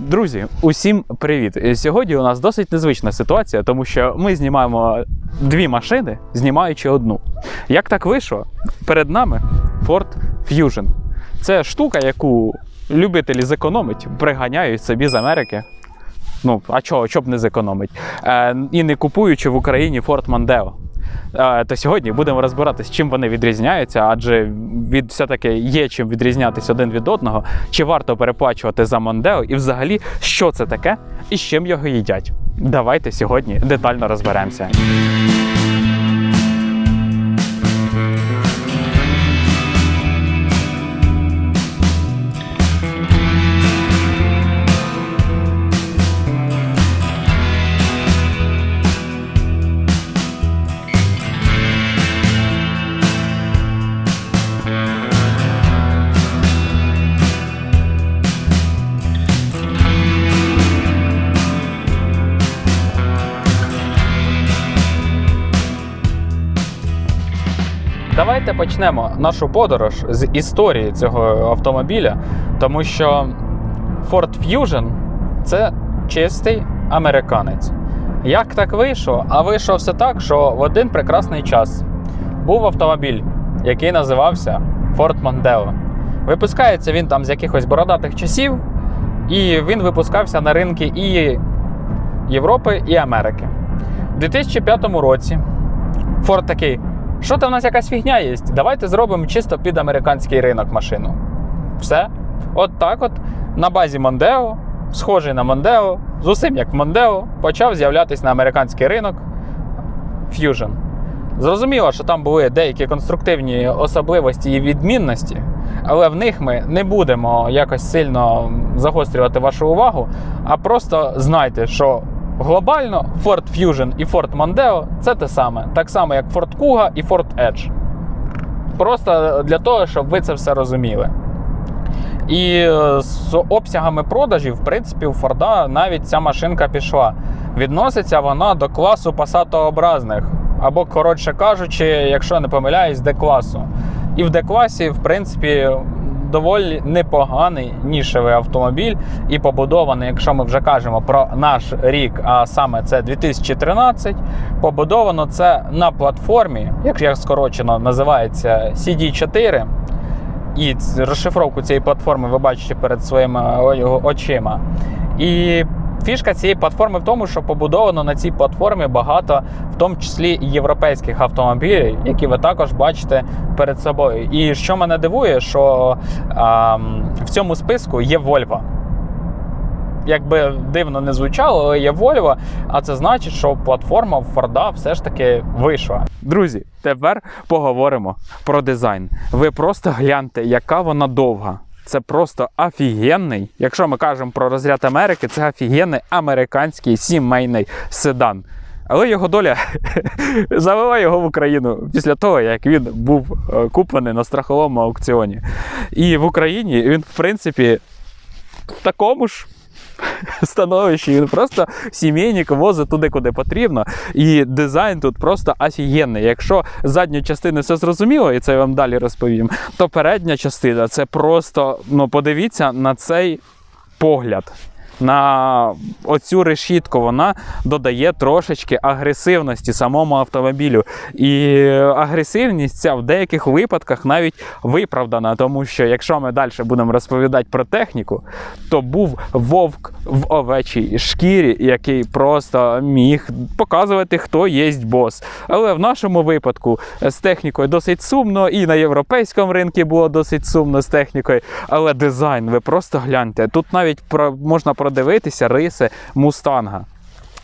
Друзі, усім привіт! Е, Сьогодні у нас досить незвична ситуація, тому що ми знімаємо дві машини, знімаючи одну. Як так вийшло? Перед нами Ford Fusion. Це штука, яку любителі зекономить, приганяють собі з Америки. Ну, а чого, б не зекономить? Е, і не купуючи в Україні Ford Mondeo. То сьогодні будемо розбиратися, чим вони відрізняються, адже від все-таки є чим відрізнятися один від одного, чи варто переплачувати за Мондео, і взагалі, що це таке і з чим його їдять. Давайте сьогодні детально розберемося. Почнемо нашу подорож з історії цього автомобіля, тому що Ford Fusion це чистий американець. Як так вийшло? А вийшло все так, що в один прекрасний час був автомобіль, який називався Ford Mondeo. Випускається він там з якихось бородатих часів, і він випускався на ринки і Європи, і Америки. У 2005 році Ford такий. Що там у нас якась фігня є? Давайте зробимо чисто під американський ринок машину. Все. От так от на базі Mondeo, схожий на Mondeo, з усім як Mondeo, почав з'являтися на американський ринок Fusion. Зрозуміло, що там були деякі конструктивні особливості і відмінності, але в них ми не будемо якось сильно загострювати вашу увагу, а просто знайте, що глобально Ford Fusion і Ford Mondeo це те саме. Так само, як Ford Kuga і Ford Edge. Просто для того, щоб ви це все розуміли. І е, з обсягами продажів, в принципі, у Форда навіть ця машинка пішла. Відноситься вона до класу пасатообразних. Або, коротше кажучи, якщо не помиляюсь, Д-класу. І в Д-класі, в принципі, доволі непоганий нішевий автомобіль і побудований, якщо ми вже кажемо про наш рік, а саме це 2013, побудовано це на платформі, як скорочено називається CD4. І розшифровку цієї платформи ви бачите перед своїми очима. І фішка цієї платформи в тому, що побудовано на цій платформі багато, в тому числі європейських автомобілів, які ви також бачите перед собою. І що мене дивує, що а, в цьому списку є Volvo. Якби дивно не звучало, але є Volvo, а це значить, що платформа Форда все ж таки вийшла. Друзі, тепер поговоримо про дизайн. Ви просто гляньте, яка вона довга. Це просто офігенний. Якщо ми кажемо про розряд Америки, це офігенний американський сімейний седан. Але його доля завела його в Україну після того, як він був е, куплений на страховому аукціоні. І в Україні він, в принципі, в такому ж становищі. Він просто сімейник возить туди, куди потрібно. І дизайн тут просто офігенний. Якщо задню частину все зрозуміло, і це я вам далі розповім, то передня частина це просто ну, подивіться на цей погляд. На оцю решітку вона додає трошечки агресивності самому автомобілю. І агресивність ця в деяких випадках навіть виправдана, тому що якщо ми далі будемо розповідати про техніку, то був вовк в овечій шкірі, який просто міг показувати, хто є бос. Але в нашому випадку з технікою досить сумно, і на європейському ринку було досить сумно з технікою. Але дизайн, ви просто гляньте. Тут навіть про, можна продивитися риси мустанга.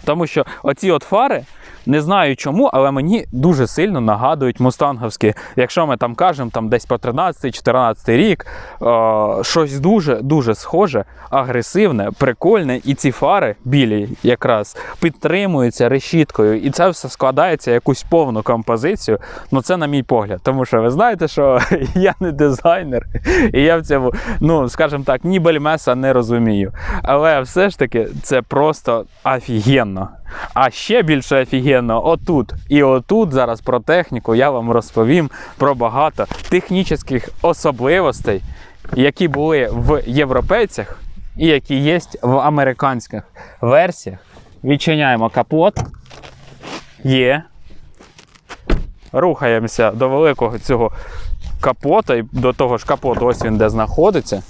Тому що оці от фари, не знаю чому, але мені дуже сильно нагадують мустанговські. Якщо ми там кажемо там десь по 13-14 рік, е, щось дуже дуже схоже, агресивне, прикольне, і ці фари білі якраз підтримуються решіткою, і це все складається в якусь повну композицію. Ну це на мій погляд. Тому що ви знаєте, що я не дизайнер, і я в цьому, ну скажімо так, ні бельмеса не розумію. Але все ж таки це просто офігенно. А ще більше офігенно отут і отут зараз про техніку я вам розповім про багато технічних особливостей, які були в європейцях і які є в американських версіях. Відчиняємо капот. Є. Рухаємося до великого цього капота і до того ж капоту, ось він де знаходиться.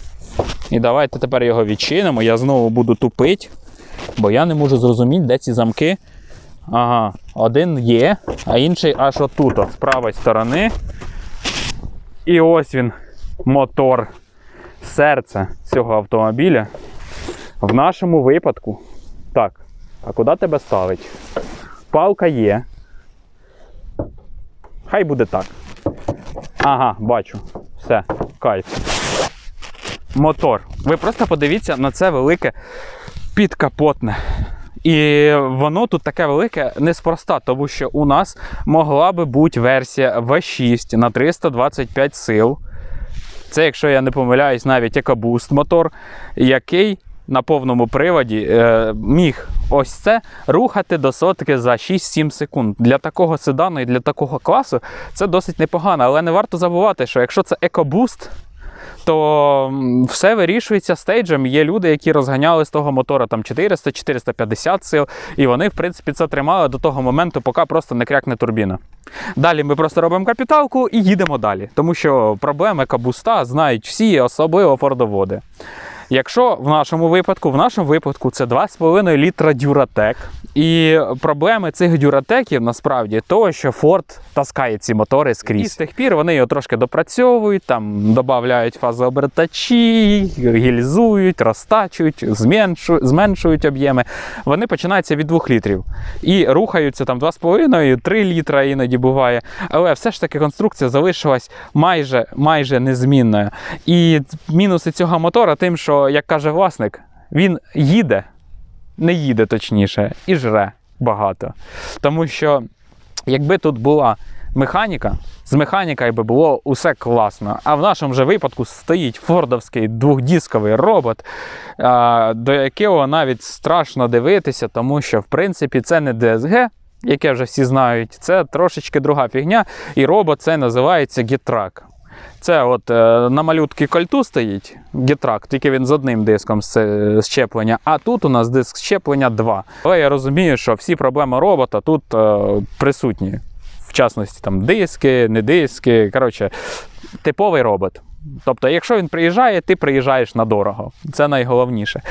І давайте тепер його відчинимо. Я знову буду тупити, бо я не можу зрозуміти, де ці замки. Ага, один є, а інший аж отут, з правої сторони. І ось він, мотор, серце цього автомобіля. В нашому випадку. Так, а куди тебе ставить? Палка є. Хай буде так. Ага, бачу. Все, кайф. Мотор. Ви просто подивіться на це велике підкапотне. І воно тут таке велике неспроста, тому що у нас могла би бути версія V6 на 325 сил. Це, якщо я не помиляюсь, навіть EcoBoost мотор, який на повному приводі е, міг ось це рухати до сотки за 6-7 секунд. Для такого седану і для такого класу це досить непогано. Але не варто забувати, що якщо це EcoBoost, то все вирішується стейджем. Є люди, які розганяли з того мотора там 400-450 сил, і вони, в принципі, це тримали до того моменту, поки просто не крякне турбіна. Далі ми просто робимо капіталку і їдемо далі, тому що проблеми кабуста знають всі, особливо фордоводи. Якщо в нашому випадку, в нашому випадку це 2,5 літра дюратек. І проблеми цих дюратеків насправді того, що Ford таскає ці мотори скрізь. І з тих пір вони його трошки допрацьовують, там додають фазообертачі, гільзують, розтачують, зменшують, зменшують об'єми. Вони починаються від 2 літрів і рухаються там 2,5, 3 літра іноді буває. Але все ж таки конструкція залишилась майже, майже незмінною. І мінуси цього мотора тим, що, як каже власник, він їде, не їде точніше, і жре багато. Тому що, якби тут була механіка, з механікою би було усе класно. А в нашому же випадку стоїть фордовський двохдісковий робот, до якого навіть страшно дивитися, тому що, в принципі, це не DSG, яке вже всі знають, це трошечки друга фігня, і робот це називається Гітрак. Це от е, на малютки кольту стоїть гітрак, тільки він з одним диском щеплення, а тут у нас диск щеплення 2. Але я розумію, що всі проблеми робота тут е, присутні. В частності там диски, не диски. Коротше, типовий робот. Тобто, якщо він приїжджає, ти приїжджаєш на дорого. Це найголовніше.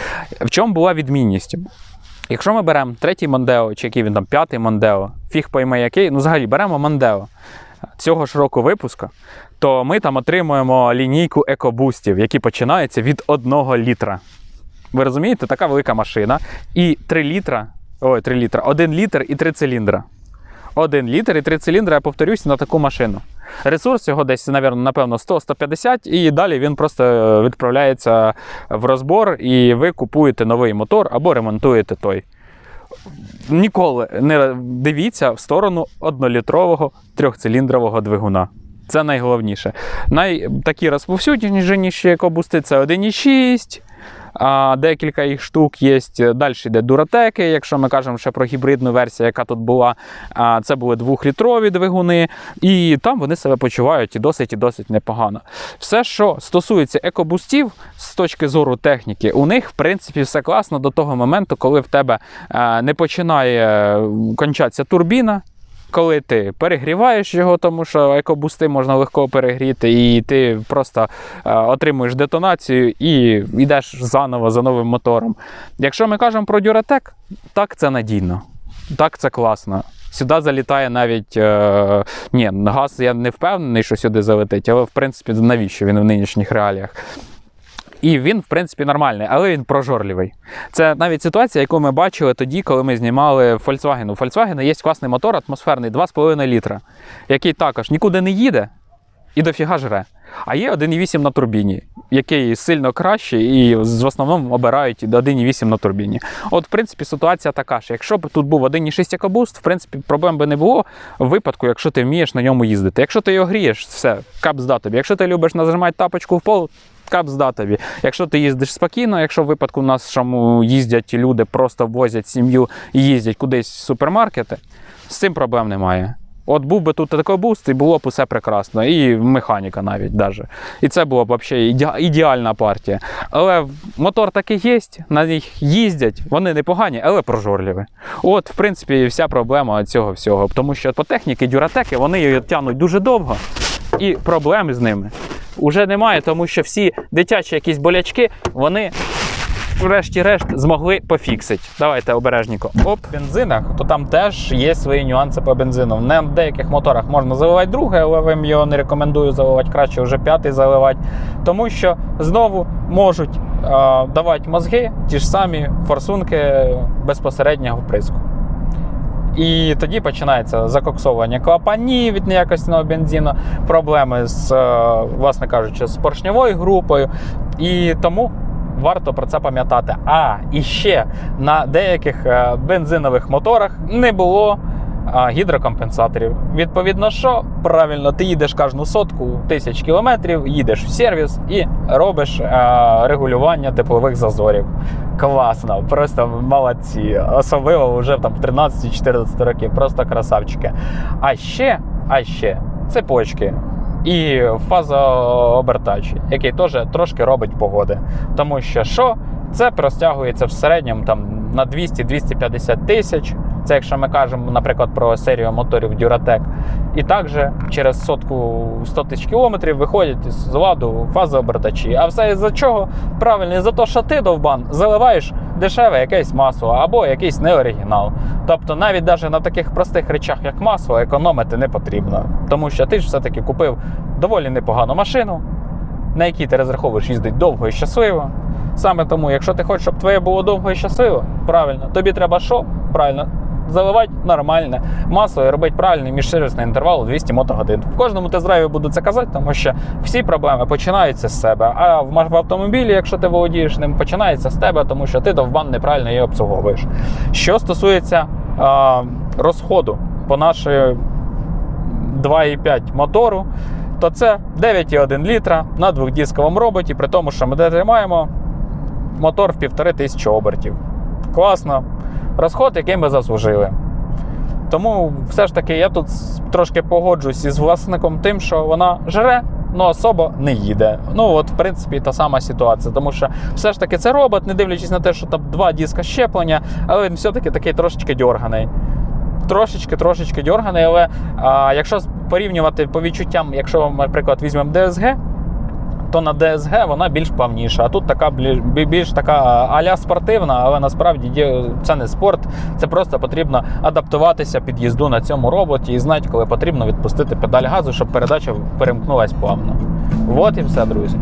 В чому була відмінність? Якщо ми беремо третій Мондео, чи який він там п'ятий Мондео, фіг пойме який, ну взагалі беремо Мондео цього ж року випуска, то ми там отримуємо лінійку екобустів, які починаються від 1 літра. Ви розумієте, така велика машина. І 3 літра, ой, 3 літра, 1 літр і 3 циліндра. 1 літр і 3 циліндри, я повторюсь, на таку машину. Ресурс його десь, напевно, 100-150, і далі він просто відправляється в розбор, і ви купуєте новий мотор або ремонтуєте той. Ніколи не дивіться в сторону однолітрового трьохциліндрового двигуна. Це найголовніше. Най, такі розповсюдженіші екобусти це 1,6, а декілька їх штук є. Далі йде дуратеки, якщо ми кажемо ще про гібридну версію, яка тут була, це були двохлітрові двигуни, і там вони себе почувають і досить і досить непогано. Все, що стосується екобустів з точки зору техніки, у них в принципі все класно до того моменту, коли в тебе е, не починає е, кончатися турбіна. Коли ти перегріваєш його, тому що екобусти можна легко перегріти, і ти просто е, отримуєш детонацію і йдеш заново за новим мотором. Якщо ми кажемо про Duratec, так це надійно, так це класно. Сюди залітає навіть. Е, ні, газ я не впевнений, що сюди залетить, але в принципі навіщо він в нинішніх реаліях. І він, в принципі, нормальний, але він прожорливий. Це навіть ситуація, яку ми бачили тоді, коли ми знімали Volkswagen. У Volkswagen є класний мотор атмосферний 2,5 літра, який також нікуди не їде і дофіга жре. А є 1,8 на турбіні, який сильно кращий, і в основному обирають 1,8 на турбіні. От, в принципі, ситуація така ж. Якщо б тут був 1,6 екобуст, в принципі, проблем би не було в випадку, якщо ти вмієш на ньому їздити. Якщо ти його грієш, все, кап зда тобі. Якщо ти любиш нажимати тапочку в пол, кап зда тобі. Якщо ти їздиш спокійно, якщо в випадку в нашому їздять люди, просто возять сім'ю і їздять кудись в супермаркети, з цим проблем немає. От був би тут такий буст, і було б усе прекрасно. І механіка навіть даже. І це була б взагалі ідеальна партія. Але мотор такий є, на них їздять, вони непогані, але прожорливі. От, в принципі, вся проблема цього всього. Тому що по техніці дюратеки вони її тягнуть дуже довго, і проблем з ними вже немає, тому що всі дитячі якісь болячки, вони врешті-решт змогли пофіксити. Давайте обережненько. Оп, бензинах, то там теж є свої нюанси по бензину. На деяких моторах можна заливати друге, але вам його не рекомендую заливати, краще вже п'ятий заливати. Тому що знову можуть а, давати мозги ті ж самі форсунки безпосереднього вприску. І тоді починається закоксовування клапанів від неякісного бензину, проблеми з, е, власне кажучи, з поршньовою групою. І тому варто про це пам'ятати. А і ще на деяких е, бензинових моторах не було гідрокомпенсаторів. Відповідно, що правильно, ти їдеш кожну сотку тисяч кілометрів, їдеш в сервіс і робиш е, регулювання теплових зазорів. Класно, просто молодці. Особливо вже там в 13-14 років. Просто красавчики. А ще, а ще цепочки. І фазообертач, який теж трошки робить погоди. Тому що що? Це простягується в середньому там, на 200-250 тисяч. Це якщо ми кажемо, наприклад, про серію моторів Duratec. І також через сотку 100 тисяч кілометрів виходять з ладу фазообертачі. А все із-за чого? Правильно, із-за того, що ти довбан заливаєш дешеве якесь масло або якийсь неоригінал. Тобто навіть даже на таких простих речах, як масло, економити не потрібно. Тому що ти ж все-таки купив доволі непогану машину, на якій ти розраховуєш їздити довго і щасливо. Саме тому, якщо ти хочеш, щоб твоє було довго і щасливо, правильно, тобі треба що? Правильно, заливати нормальне масло і робити правильний міжсервісний інтервал у 200 мотогодин. В кожному тест-драйві буду це казати, тому що всі проблеми починаються з себе. А в автомобілі, якщо ти володієш ним, починається з тебе, тому що ти довбан неправильно її обслуговуєш. Що стосується а, розходу по нашій 2,5 мотору, то це 9,1 літра на двохдісковому роботі, при тому, що ми тримаємо мотор в 1500 обертів. Класно. Розход, який ми заслужили. Тому все ж таки я тут трошки погоджуюсь із власником тим, що вона жре, але особо не їде. Ну, от, в принципі, та сама ситуація. Тому що все ж таки це робот, не дивлячись на те, що там два диска щеплення, але він все-таки такий трошечки дьорганий. Трошечки, трошечки дьорганий, але а, якщо порівнювати по відчуттям, якщо, наприклад, візьмемо DSG, то на DSG вона більш плавніша. А тут така більш така аля спортивна, але насправді це не спорт. Це просто потрібно адаптуватися під їзду на цьому роботі і знати, коли потрібно відпустити педаль газу, щоб передача перемкнулась плавно. От і все, друзі.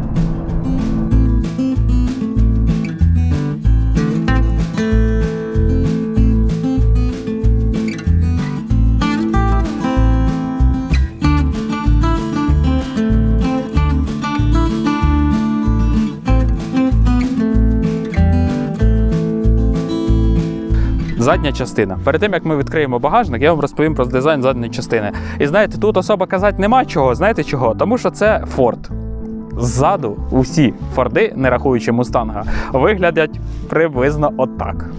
Задня частина. Перед тим як ми відкриємо багажник, я вам розповім про дизайн задньої частини. І знаєте, тут особа казати нема чого. Знаєте чого? Тому що це Ford. Ззаду усі Форди, не рахуючи мустанга, виглядять приблизно отак.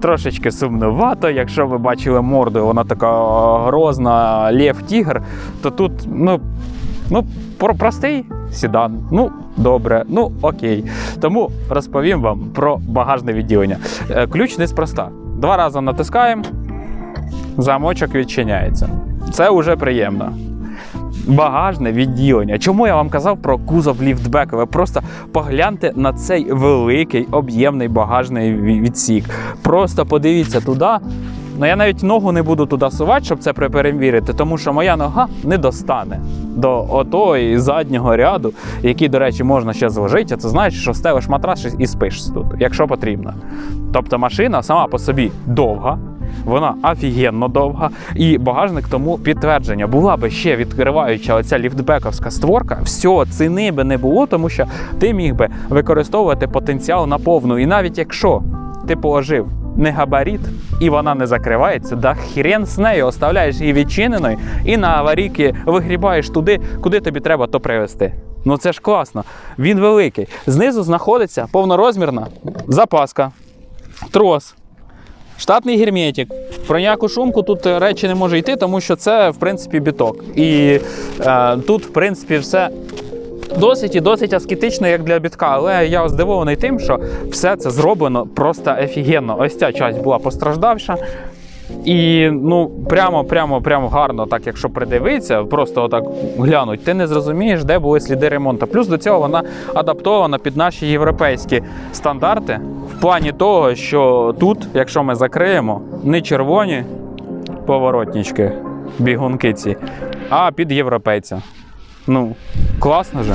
Трошечки сумнувато, якщо ви бачили морду, вона така грозна лев тігр, то тут ну, ну, простий сідан. Ну, добре, ну окей. Тому розповім вам про багажне відділення. Е, Ключ неспроста. Два рази натискаємо, замочок відчиняється. Це вже приємно. Багажне відділення. Чому я вам казав про кузов ліфтбек? Ви просто погляньте на цей великий об'ємний багажний відсік. Просто подивіться туди. Ну я навіть ногу не буду туди сувати, щоб це перевірити, тому що моя нога не достане до отої заднього ряду, який, до речі, можна ще зложити. А це знаєш, що стелиш матрас і спиш тут, якщо потрібно. Тобто машина сама по собі довга. Вона офігенно довга, і багажник тому підтвердження. Була би ще відкриваюча оця ліфтбековська створка, всього ціни би не було, тому що ти міг би використовувати потенціал на повну. І навіть якщо ти положив не габарит і вона не закривається, да хрен з нею оставляєш її відчиненою і на аварійки вигрібаєш туди, куди тобі треба то привезти. Ну це ж класно. Він великий. Знизу знаходиться повнорозмірна запаска, трос. Штатний герметик. Про ніяку шумку тут е, речі не може йти, тому що це, в принципі, біток. І е, тут, в принципі, все досить і досить аскетично, як для бітка. Але я здивований тим, що все це зроблено просто офігенно. Ось ця часть була постраждавша. І ну прямо, прямо, прямо гарно, так якщо придивитися, просто отак глянуть, ти не зрозумієш, де були сліди ремонту. Плюс до цього вона адаптована під наші європейські стандарти в плані того, що тут, якщо ми закриємо, не червоні поворотнички, бігунки ці, а під європейця. Ну, класно же.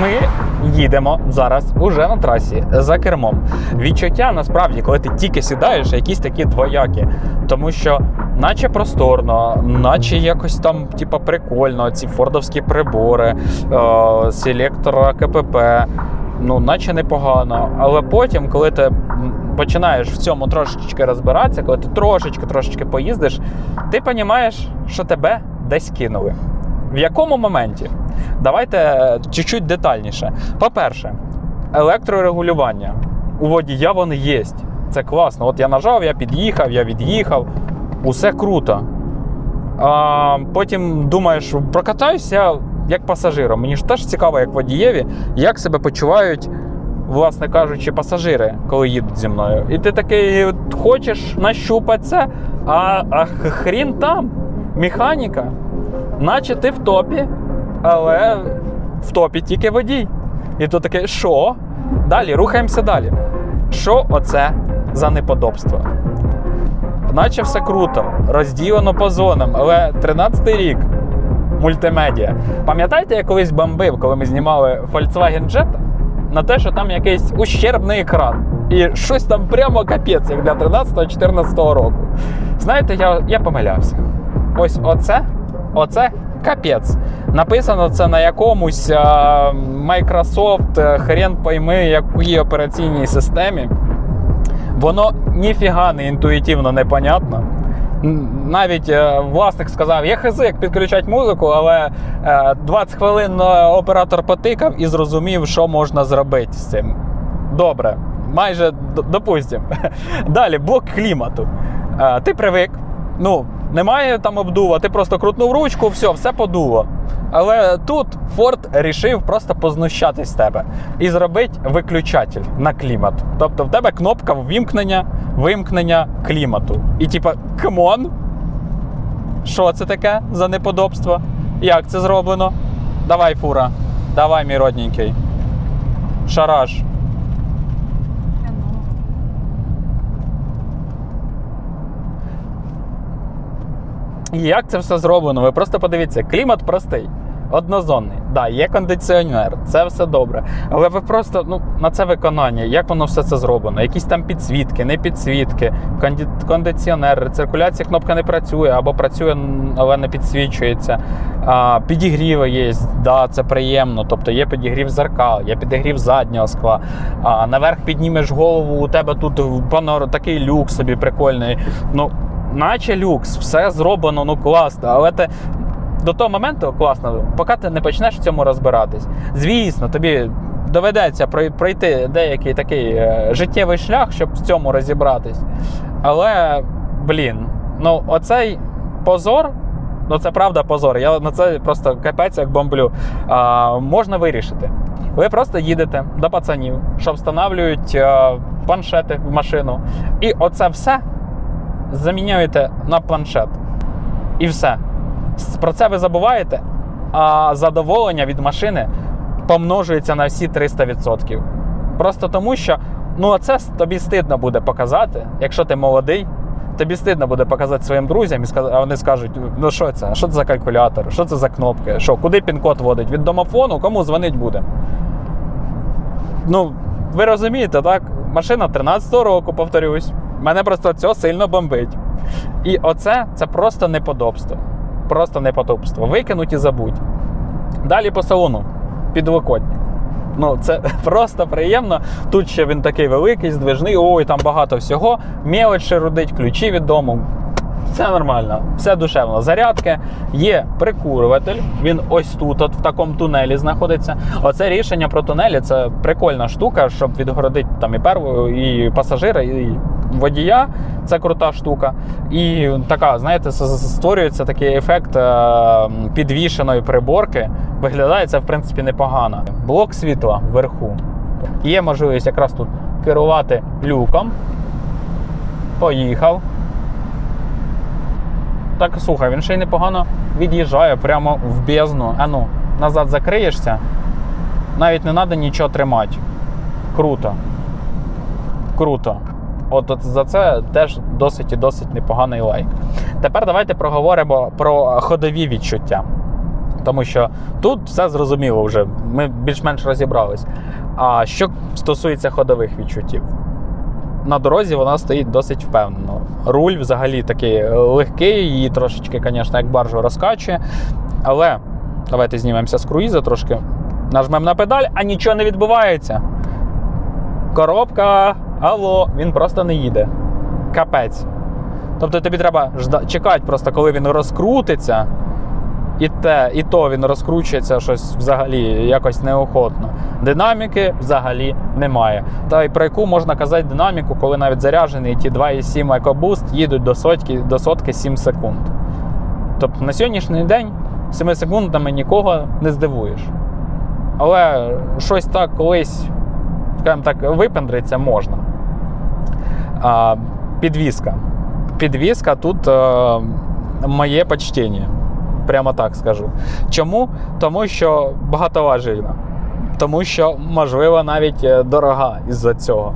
Ми їдемо зараз уже на трасі за кермом. Відчуття насправді, коли ти тільки сідаєш, якісь такі двоякі. Тому що, наче просторно, наче якось там, типа, прикольно, ці фордовські прибори, е, селектор КПП. Ну, наче непогано. Але потім, коли ти починаєш в цьому трошечки розбиратися, коли ти трошечки трошечки поїздиш, ти розумієш, що тебе десь кинули. В якому моменті? Давайте чуть-чуть детальніше. По-перше, електрорегулювання. У водія вони є. Це класно. От я нажав, я під'їхав, я від'їхав. Усе круто. А, потім думаєш, прокатаюся як пасажиром. Мені ж теж цікаво, як водієві, як себе почувають, власне кажучи, пасажири, коли їдуть зі мною. І ти такий хочеш нащупати це, а, а хрін там, механіка. Наче ти в топі, але в топі тільки водій. І то таке, що? Далі, рухаємося далі. Що оце за неподобство? Наче все круто, розділено по зонам, але 13-й рік мультимедіа. Пам'ятаєте, я колись бомбив, коли ми знімали Volkswagen Jetta, на те, що там якийсь ущербний екран. І щось там прямо капець, як для 13-14 року. Знаєте, я, я помилявся. Ось оце, оце капець. Написано це на якомусь а, Microsoft, е, хрен пойми, якій операційній системі. Воно ніфіга не інтуїтивно непонятно. Навіть е, власник сказав, я хз, як підключати музику, але е, 20 хвилин е, оператор потикав і зрозумів, що можна зробити з цим. Добре, майже д- допустим. Далі, блок клімату. Е, ти привик, ну, немає там обдува, ти просто крутнув ручку, все, все подуло. Але тут Форд рішив просто познущатись з тебе і зробити виключатель на клімат. Тобто в тебе кнопка ввімкнення, вимкнення клімату. І типа, камон, що це таке за неподобство? Як це зроблено? Давай, фура, давай, мій родненький. Шараж. І як це все зроблено? Ви просто подивіться, клімат простий, однозонний. Да, є кондиціонер, це все добре. Але ви просто ну, на це виконання, як воно все це зроблено? Якісь там підсвітки, не підсвітки, конді... кондиціонер, рециркуляція кнопка не працює або працює, але не підсвічується. А, підігріви є, да, це приємно. Тобто є підігрів зеркал, є підігрів заднього скла. А, наверх піднімеш голову, у тебе тут панор... такий люк собі прикольний. Ну, наче люкс, все зроблено, ну класно, але ти до того моменту класно, поки ти не почнеш в цьому розбиратись. Звісно, тобі доведеться пройти деякий такий е, життєвий шлях, щоб в цьому розібратись. Але, блін, ну оцей позор. Ну, це правда позор. Я на це просто капець як бомблю. А, можна вирішити. Ви просто їдете до пацанів, що встановлюють е, планшети в машину. І оце все заміняєте на планшет. І все. Про це ви забуваєте, а задоволення від машини помножується на всі 300%. Просто тому, що ну, це тобі стидно буде показати, якщо ти молодий. Тобі стидно буде показати своїм друзям, і а вони скажуть: ну що це? Що це за калькулятор? Що це за кнопки? Що, куди пін-код вводить? Від домофону, кому дзвонить буде? Ну, ви розумієте, так? Машина 13-го року, повторюсь. Мене просто цього сильно бомбить. І оце це просто неподобство. Просто неподобство. Викинуть і забудь. Далі по салону. Підлокотник. Ну, це просто приємно. Тут ще він такий великий, здвижний. Ой, там багато всього. Мелочі рудить, ключі від дому. Все нормально, все душевно. Зарядки, є прикурюватель. Він ось тут, от в такому тунелі знаходиться. Оце рішення про тунелі це прикольна штука, щоб відгородити там і перву, і пасажира, і водія. Це крута штука. І така, знаєте, створюється такий ефект е, підвішеної приборки. Виглядає це, в принципі, непогано. Блок світла вверху. Є можливість якраз тут керувати люком. Поїхав. Так, слухай, він ще й непогано від'їжджає прямо в бездну. А ну, назад закриєшся. Навіть не треба нічого тримати. Круто. Круто. От, от за це теж досить і досить непоганий лайк. Тепер давайте проговоримо про ходові відчуття. Тому що тут все зрозуміло вже, ми більш-менш розібрались. А що стосується ходових відчуттів, на дорозі вона стоїть досить впевнено. Руль взагалі такий легкий, її трошечки, звісно, як баржу розкачує. Але давайте знімемося з круїза трошки. Нажмемо на педаль, а нічого не відбувається. Коробка, алло, він просто не їде. Капець. Тобто тобі треба чекати просто, коли він розкрутиться. І те, і то він розкручується щось взагалі якось неохотно. Динаміки взагалі немає. Та й про яку можна казати динаміку, коли навіть заряджений ті 2,7 EcoBoost їдуть до сотки, до сотки 7 секунд. Тобто на сьогоднішній день 7 секундами нікого не здивуєш. Але щось так колись, скажімо так, випендриться можна. А, підвізка. Підвізка тут е, моє почтення. Прямо так скажу. Чому? Тому що багатоважильна. Тому що, можливо, навіть е, дорога із-за цього.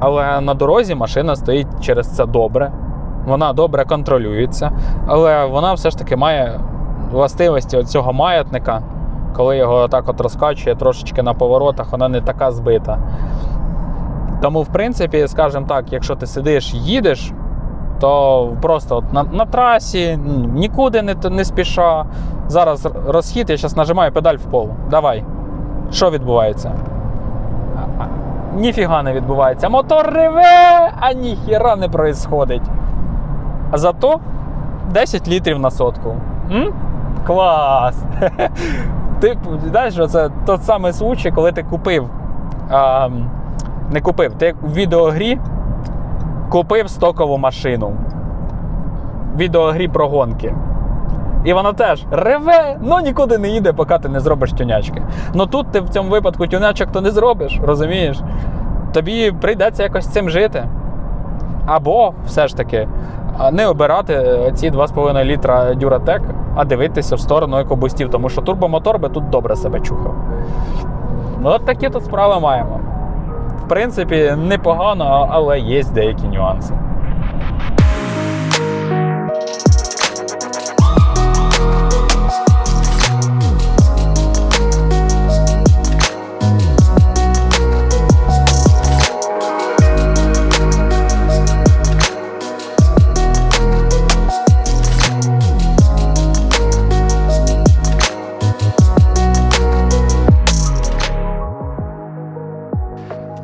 Але на дорозі машина стоїть через це добре. Вона добре контролюється, але вона все ж таки має властивості цього маятника, коли його так от розкачує трошечки на поворотах, вона не така збита. Тому, в принципі, скажімо так, якщо ти сидиш, їдеш, то просто от на, на трасі, нікуди не, не спіша. Зараз розхід, я зараз нажимаю педаль в пол. Давай. Що відбувається? Ніфіга не відбувається. Мотор реве, а ніхіра не происходить. А зато 10 літрів на сотку. М? Клас! Ти знаєш, це той самий случай, коли ти купив. А, не купив, ти в відеогрі купив стокову машину. Відеогрі про гонки. І вона теж реве, ну нікуди не їде, поки ти не зробиш тюнячки. Ну тут ти в цьому випадку тюнячок то не зробиш, розумієш? Тобі прийдеться якось цим жити. Або все ж таки не обирати ці 2,5 літра Duratec, а дивитися в сторону екобустів, тому що турбомотор би тут добре себе чухав. Ну, от такі тут справи маємо. В принципі, непогано, але є деякі нюанси.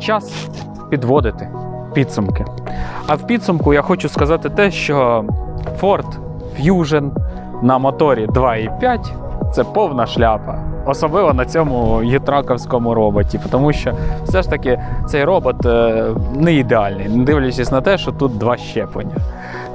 Час підводити підсумки. А в підсумку я хочу сказати те, що Ford Fusion на моторі 2.5 це повна шляпа. Особливо на цьому гітраковському роботі, тому що все ж таки цей робот е, не ідеальний, не дивлячись на те, що тут два щеплення.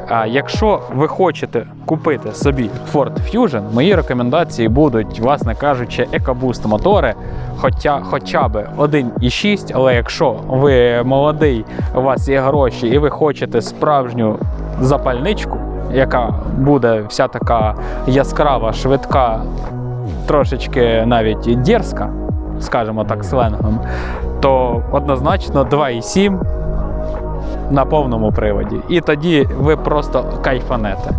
А якщо ви хочете купити собі Ford Fusion, мої рекомендації будуть, власне кажучи, EcoBoost мотори, хоча, хоча б 1,6, але якщо ви молодий, у вас є гроші і ви хочете справжню запальничку, яка буде вся така яскрава, швидка, трошечки навіть дерзка, скажімо так, сленгом, то однозначно 2,7 на повному приводі. І тоді ви просто кайфанете.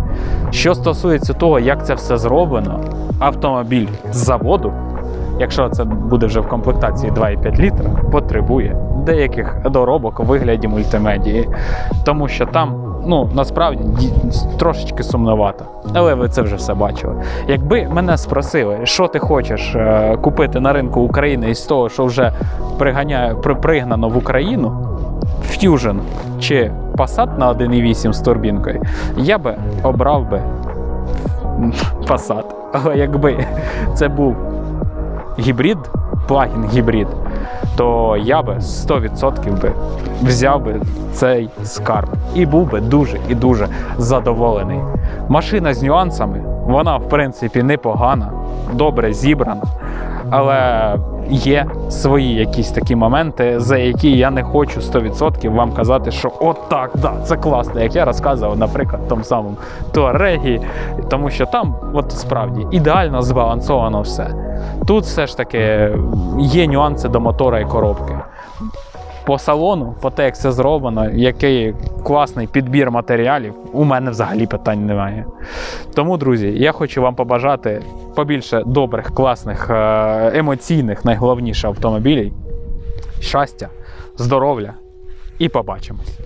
Що стосується того, як це все зроблено, автомобіль з заводу, якщо це буде вже в комплектації 2,5 літра, потребує деяких доробок у вигляді мультимедії. Тому що там. Ну, насправді трошечки сумновато, але ви це вже все бачили. Якби мене спросили, що ти хочеш е, купити на ринку України із того, що вже приганяє, при- пригнано в Україну, Fusion чи Passat на 1.8 з турбінкою, я би обрав би Passat. Але якби це був гібрид, плагін гібрид, то я би 100% би взяв би цей скарб і був би дуже і дуже задоволений. Машина з нюансами, вона в принципі непогана, добре зібрана, але є свої якісь такі моменти, за які я не хочу 100% вам казати, що от так, да, це класно, як я розказував, наприклад, тому самому Туарегі, тому що там, от справді, ідеально збалансовано все. Тут все ж таки є нюанси до мотора і коробки. По салону, по те, як це зроблено, який класний підбір матеріалів, у мене взагалі питань немає. Тому, друзі, я хочу вам побажати побільше добрих, класних, е, емоційних, найголовніше автомобілів, щастя, здоров'я і побачимось.